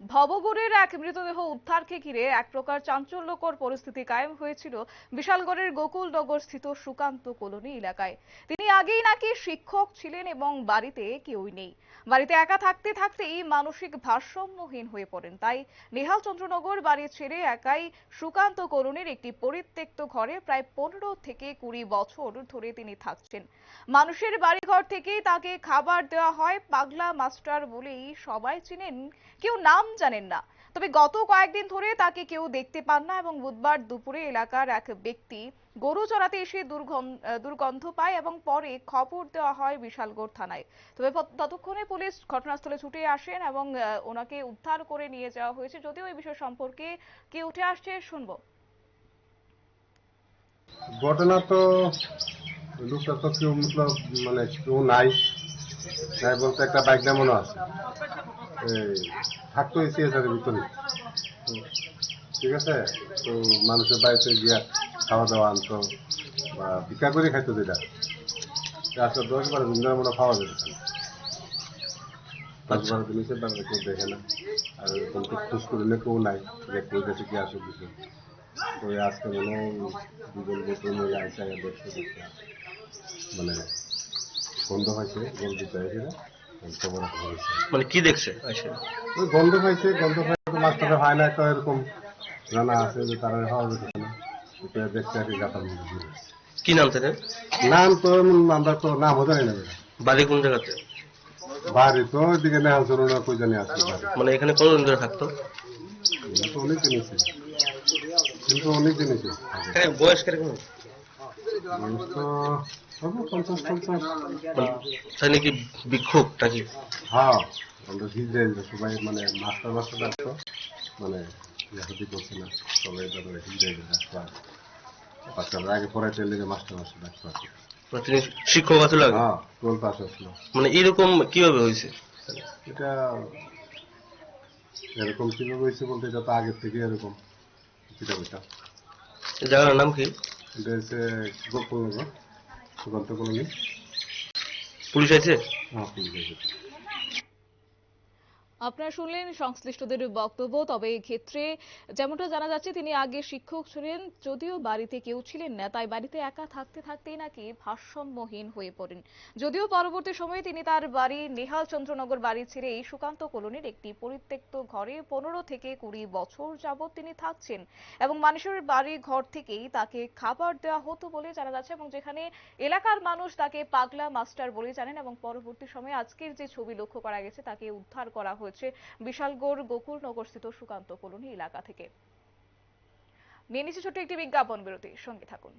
ভবগুড়ের এক মৃতদেহ উদ্ধারকে ঘিরে এক প্রকার চাঞ্চল্যকর পরিস্থিতি কায়েম হয়েছিল বিশালগড়ের গোকুলনগর স্থিত সুকান্ত কলোনি এলাকায়। তিনি আগেই নাকি শিক্ষক ছিলেন এবং বাড়িতে কেউই নেই। বাড়িতে একা থাকতে থাকতেই মানসিক ভারসাম্যহীন হয়ে পড়েন। তাই নেহাল চন্দ্রনগর বাড়ি ছেড়ে একাই সুকান্ত কলোনির একটি পরিত্যক্ত ঘরে প্রায় পনেরো থেকে কুড়ি বছর ধরে তিনি থাকছেন। মানুষের বাড়িঘর থেকেই তাকে খাবার দেওয়া হয়। পাগলা মাস্টার বলেই সবাই চিনেন। কেউ নাম জানেন না। তবে গত কয়েকদিন ধরে তাকে কেউ দেখতে পান না এবং বুধবার দুপুরে এলাকার এক ব্যক্তি গরু চড়াতে এসে দুর্গন্ধ পায় এবং পরে খবর দেওয়া হয় বিশালগড় থানায়। তবে ততক্ষণে পুলিশ ঘটনাস্থলে ছুটে আসেন এবং ওনাকে উদ্ধার করে নিয়ে যাওয়া হয়েছে। যদিও এই বিষয় সম্পর্কে কে উঠে আসছে শুনব। ঘটনা তো লোকটা তো কেউ, মতলব মানে কেউ নাই। নাই বলতে একটা বাইক মনে আছে। থাকতো সিএসআর ভিতরে। ঠিক আছে? তো মানুষের বাড়িতে গিয়া খাওয়া দাওয়া আনতো বা ভিক্ষা করে খাইতো যেটা। আসলে দশ বারো দিন ধরে মনে খাওয়া যেত। দশ বারো দিন হিসেবে বাড়িতে কেউ দেখে না। আর এরকম তো খোঁজ করলে কেউ নাই যে কই গেছে কি আসে কিছু। তো আজকে মনে দুজন বোতল মিলে আইসা দেখতে দেখতে মানে গন্ধ হয়েছে গন্ধ চাইছে খবর হয়েছে মানে কি দেখছে? আচ্ছা। ওই গন্ধ পাইছে গন্ধ পাইছে তো মাঝখানে হয় না একটা এরকম জানা আছে যে তারা হওয়া যেতে না এটা দেখতে আর কি। কি নাম তাদের? নাম তো আমরা তো নামও জানি না। বাড়ি কোন জায়গাতে? বাড়ি তো ওইদিকে নেহাল চলুন না কই জানি আছে মানে এখানে কতদিন ধরে থাকতো? অনেক জিনিসে কিন্তু অনেক জিনিসে হ্যাঁ বয়স কীরকম? পঞ্চাশ পঞ্চাশ। তাই নাকি বিক্ষোভ নাকি? হ্যাঁ আমরা সবাই মানে মাস্টার মাস্টার ডাকতো মানে ইয়াহুদি করছে না সবাই তারপরে হিজড়ে ডাকতো আর। বাচ্চারা আগে পড়াইতে লেগে মাস্টার মাস্টার ডাকতো কি। মানে তিনি শিক্ষক আছে লাগে হ্যাঁ টুয়েলভ পাস আসলো মানে এরকম কীভাবে হয়েছে? এটা এরকম কীভাবে হয়েছে বলতে এটা তো আগের থেকে এরকম জায়গার নাম কি? এটা হচ্ছে গোকুলনগর গল্প পুলিশ আছে? হ্যাঁ পুলিশ এসেছে। আপনারা শুনলেন সংশ্লিষ্টদের বক্তব্য। তবে ক্ষেত্রে যেমনটা জানা যাচ্ছে, তিনি আগে শিক্ষক ছিলেন, যদিও বাড়িতে কেউ ছিলেন না, তাই বাড়িতে একা থাকতে থাকতেই নাকি ভারসাম্যহীন হয়ে পড়েন। যদিও পরবর্তী সময়ে তিনি তার বাড়ি নেহাল চন্দ্রনগর বাড়ি ছেড়ে এই সুকান্ত কলোনির একটি পরিত্যক্ত ঘরে পনেরো থেকে কুড়ি বছর যাবৎ তিনি থাকছেন এবং মানুষের বাড়ি ঘর থেকেই তাকে খাবার দেওয়া হতো বলে জানা যাচ্ছে এবং যেখানে এলাকার মানুষ তাকে পাগলা মাস্টার বলে জানেন এবং পরবর্তী সময়ে আজকের যে ছবি লক্ষ্য করা গেছে, তাকে উদ্ধার করা হয়েছে। বিশালগড় গোকুলনগরস্থিত সুকান্ত কলোনি এলাকা থেকে। নিয়ে নিচ্ছে ছোট্ট একটি বিজ্ঞাপন বিরতি সঙ্গে থাকুন।